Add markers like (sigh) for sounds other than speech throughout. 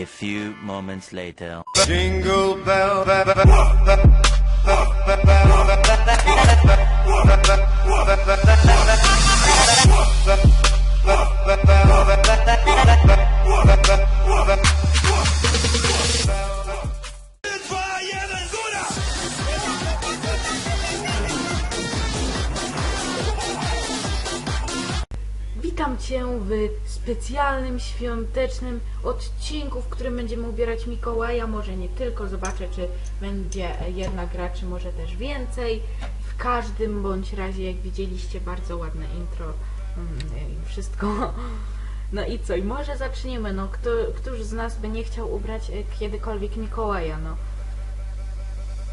A few moments later. Jingle bell, bell, bell, bell, Witam Cię w specjalnym, świątecznym odcinku, w którym będziemy ubierać Mikołaja. Może nie tylko, zobaczę, czy będzie jedna gra, czy może też więcej. W każdym bądź razie, jak widzieliście, bardzo ładne intro mm, i wszystko. (laughs) No i co? I może zaczniemy. No, kto, któż z nas by nie chciał ubrać e, kiedykolwiek Mikołaja? No,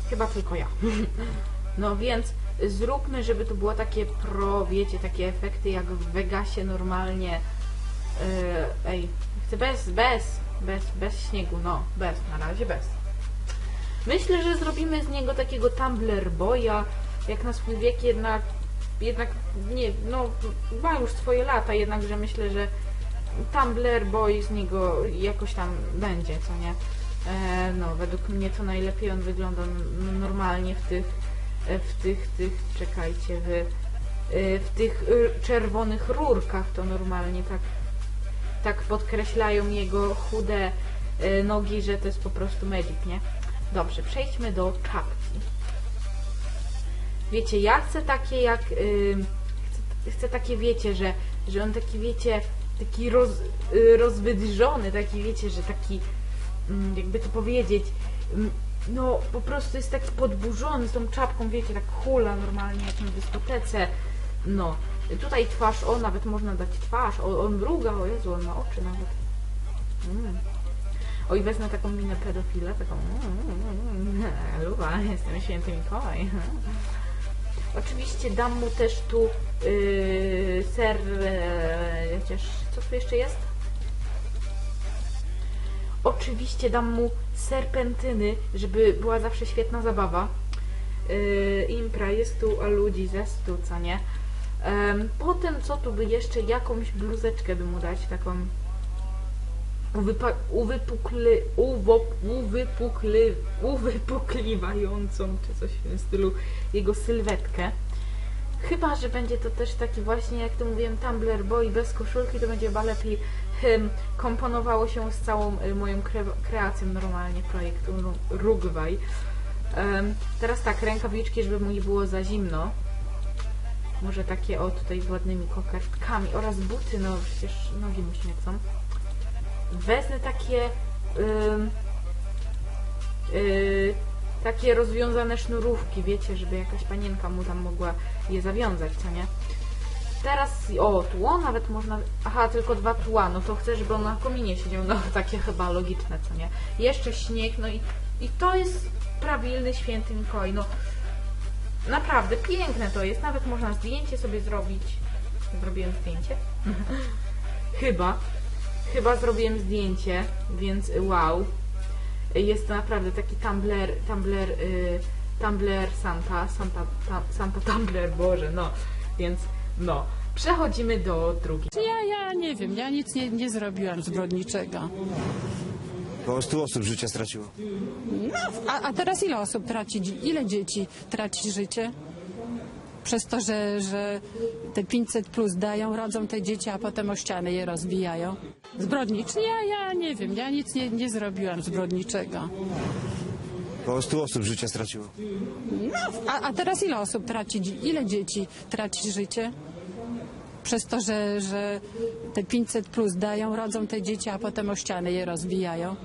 chyba tylko ja. (laughs) No więc zróbmy, żeby to było takie pro, wiecie, takie efekty jak w Vegasie normalnie. Yy, ej, chcę bez, bez, bez, bez śniegu, no, bez, na razie bez. Myślę, że zrobimy z niego takiego Tumblr Boya, jak na swój wiek jednak, jednak, nie, no, ma już swoje lata, jednakże myślę, że Tumblr Boy z niego jakoś tam będzie, co nie? E, no, według mnie to najlepiej on wygląda normalnie w tych, w tych, tych, czekajcie, w, e, w tych e, czerwonych rurkach to normalnie tak, tak podkreślają jego chude e, nogi, że to jest po prostu magic, nie? Dobrze, przejdźmy do czapki. Wiecie, ja chcę takie jak, chcę, chcę takie, wiecie, że, że on taki, wiecie, taki roz, y, rozwydrzony, taki, wiecie, że taki, mm, jakby to powiedzieć, mm, no po prostu jest taki podburzony z tą czapką, wiecie, tak hula normalnie jak na dyskotece, no. Tutaj twarz, o, nawet można dać twarz, o, on mruga, o Jezu, on ma oczy nawet. Mm. O i wezmę taką minę pedofila, taką mm, mm, mm, luba, jestem święty Mikołaj. Oczywiście dam mu też tu yy, ser, e, chociaż co tu jeszcze jest? Oczywiście dam mu serpentyny, żeby była zawsze świetna zabawa. Yy, impra, jest tu, a ludzi ze stu, co nie? Em, potem co tu by jeszcze? Jakąś bluzeczkę by mu dać, taką uwypukly, uwo, uwypukly, uwypukliwającą, czy coś w tym stylu, jego sylwetkę. Chyba, że będzie to też taki właśnie, jak to mówiłem, Tumblr Boy bez koszulki, to będzie chyba lepiej komponowało się z całą y, moją kre kreacją normalnie projektu Ru- Rugwaj. Teraz tak, rękawiczki, żeby mu nie było za zimno. Może takie o tutaj z ładnymi kokardkami oraz buty, no przecież nogi mu śmiecą. Wezmę takie ym, y, takie rozwiązane sznurówki, wiecie, żeby jakaś panienka mu tam mogła je zawiązać, co nie? Teraz, o, tło nawet można, aha, tylko dwa tła, no to chcę, żeby on na kominie siedział, no (laughs) takie chyba logiczne, co nie? Jeszcze śnieg, no i, i to jest prawilny święty Mikołaj, no naprawdę piękne to jest, nawet można zdjęcie sobie zrobić. Zrobiłem zdjęcie? (laughs) Chyba. Chyba zrobiłem zdjęcie, więc wow. Jest to naprawdę taki Tumblr, Tumblr, y, Tumblr Santa, Santa, ta, Santa Tumblr, Boże, no. Więc, no. Przechodzimy do drugiej. Ja, ja nie wiem, ja nic nie, nie zrobiłam zbrodniczego. Bo 100 osób życia straciło. No, a, a teraz ile osób traci, ile dzieci traci życie? Przez to, że, że te 500 plus dają, rodzą te dzieci, a potem o ściany je rozbijają. Zbrodniczy? Ja, ja nie wiem, ja nic nie, nie zrobiłam zbrodniczego. Bo 100 osób życia straciło. No, a, a teraz ile osób traci, ile dzieci traci życie? Przez to, że, że te 500 plus dają, rodzą te dzieci, a potem o ściany je rozbijają.